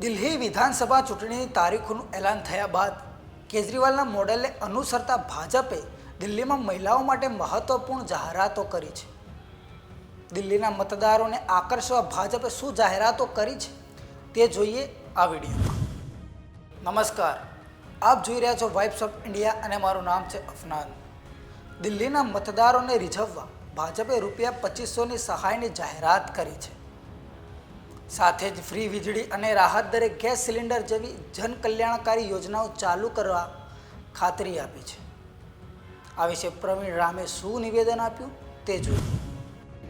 દિલ્હી વિધાનસભા ચૂંટણીની તારીખોનું એલાન થયા બાદ કેજરીવાલના મોડેલને અનુસરતા ભાજપે દિલ્હીમાં મહિલાઓ માટે મહત્વપૂર્ણ જાહેરાતો કરી છે. દિલ્હીના મતદારોને આકર્ષવા ભાજપે શું જાહેરાતો કરી છે તે જોઈએ આ વિડીયોમાં. નમસ્કાર, આપ જોઈ રહ્યા છો વાઇબ્સ ઓફ ઇન્ડિયા અને મારું નામ છે અફનાન. દિલ્હીના મતદારોને રીઝવવા ભાજપે રૂપિયા પચીસોની સહાયની જાહેરાત કરી છે. સાથે જ ફ્રી વીજળી અને રાહત દરે ગેસ સિલિન્ડર જેવી જનકલ્યાણકારી યોજનાઓ ચાલુ કરવા ખાતરી આપી છે. આ વિશે પ્રવીણ રામે શું નિવેદન આપ્યું તે જોયું.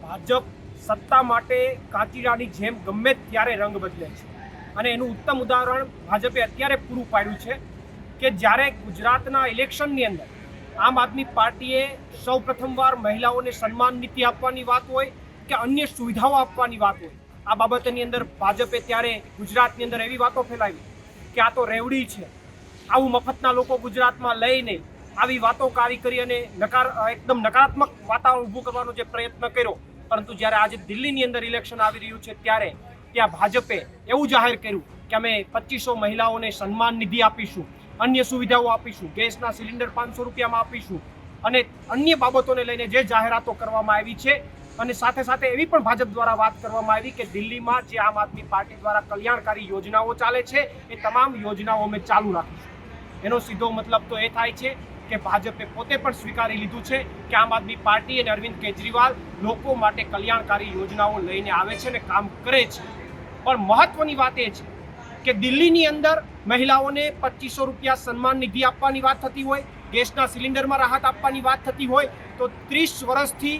ભાજપ સત્તા માટે કાચીરાની જેમ ગમે ત્યારે રંગ બદલે છે. અને એનું ઉત્તમ ઉદાહરણ ભાજપે અત્યારે પૂરું પાડ્યું છે કે જ્યારે ગુજરાતના ઇલેક્શનની અંદર આમ આદમી પાર્ટીએ સૌ પ્રથમવાર મહિલાઓને સન્માન નીતિ આપવાની વાત હોય કે અન્ય સુવિધાઓ આપવાની વાત હોય આ બાબતની અંદર ભાજપે ત્યારે ગુજરાતની અંદર એવી વાતો ફેલાવી કે આ તો રેવડી છે. આવું મફતના લોકો ગુજરાતમાં લઈને આવી વાતો કારી કરી અને નકાર એકદમ નકારાત્મક વાતાવરણ ઊભું કરવાનો જે પ્રયત્ન કર્યો. પરંતુ જ્યારે આજે દિલ્હીની અંદર ઇલેક્શન આવી રહ્યું છે ત્યારે ત્યાં ભાજપે એવું જાહેર કર્યું કે અમે પચીસો મહિલાઓને સન્માન નિધિ આપીશું, અન્ય સુવિધાઓ આપીશું, ગેસના સિલિન્ડર પાંચસો રૂપિયામાં આપીશું અને અન્ય બાબતોને લઈને જે જાહેરાતો કરવામાં આવી છે અને સાથે સાથે એવી પણ ભાજપ દ્વારા વાત કરવામાં આવી કે દિલ્હીમાં જે આમ આદમી પાર્ટી દ્વારા કલ્યાણકારી યોજનાઓ ચાલે છે, એ તમામ યોજનાઓ અમે ચાલુ રાખીશું. એનો સીધો મતલબ તો એ થાય છે કે ભાજપે પોતે પણ સ્વીકારી લીધું છે કે આમ આદમી પાર્ટી અને અરવિંદ કેજરીવાલ લોકો માટે કલ્યાણકારી યોજનાઓ લઈને આવે છે અને કામ કરે છે. પણ મહત્વની વાત એ છે કે દિલ્હીની અંદર મહિલાઓને પચીસો રૂપિયા સન્માન નિધિ આપવાની વાત થતી હોય, ગેસના સિલિન્ડરમાં રાહત આપવાની વાત થતી હોય, તો ત્રીસ વર્ષથી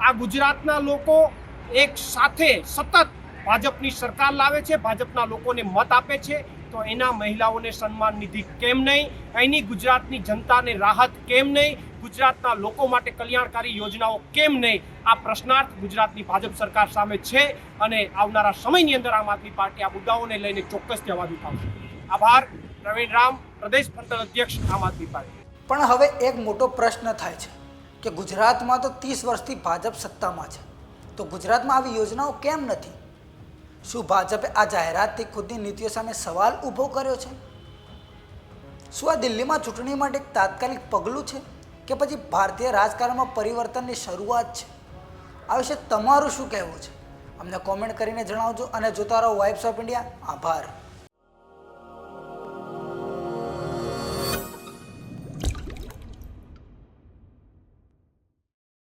આ ગુજરાતના લોકો એક સાથે સતત ભાજપની સરકાર લાવે છે, ભાજપના લોકોને મત આપે છે. તો એના મહિલાઓને સન્માન નિધિ કેમ નહીં? અહીંની ગુજરાતની જનતાને રાહત કેમ નહીં? ગુજરાતના લોકો માટે કલ્યાણકારી યોજનાઓ કેમ નહીં? આ પ્રશ્નાર્થ ગુજરાતની ભાજપ સરકાર સામે છે અને આવનારા સમયની અંદર આમ આદમી પાર્ટી આ મુદ્દાઓને લઈને ચોક્કસથી અવાજ ઉઠાવશે આભાર. પ્રવીણ રામ, પ્રદેશ મંડળ અધ્યક્ષ, આમ આદમી પાર્ટી. પણ હવે એક મોટો પ્રશ્ન થાય છે. કે ગુજરાતમાં તો ત્રીસ વર્ષથી ભાજપ સત્તામાં છે. તો ગુજરાતમાં આવી યોજનાઓ કેમ નથી? શું ભાજપે આ જાહેરાતથી ખુદની નીતિઓ સામે સવાલ ઊભો કર્યો છે? શું આ દિલ્હીમાં ચૂંટણી માટે એક તાત્કાલિક પગલું છે કે પછી ભારતીય રાજકારણમાં પરિવર્તનની શરૂઆત છે? આ વિશે તમારું શું કહેવું છે? અમને કોમેન્ટ કરીને જણાવજો અને જોતા રહો વાઇબ્સ ઓફ ઇન્ડિયા આભાર.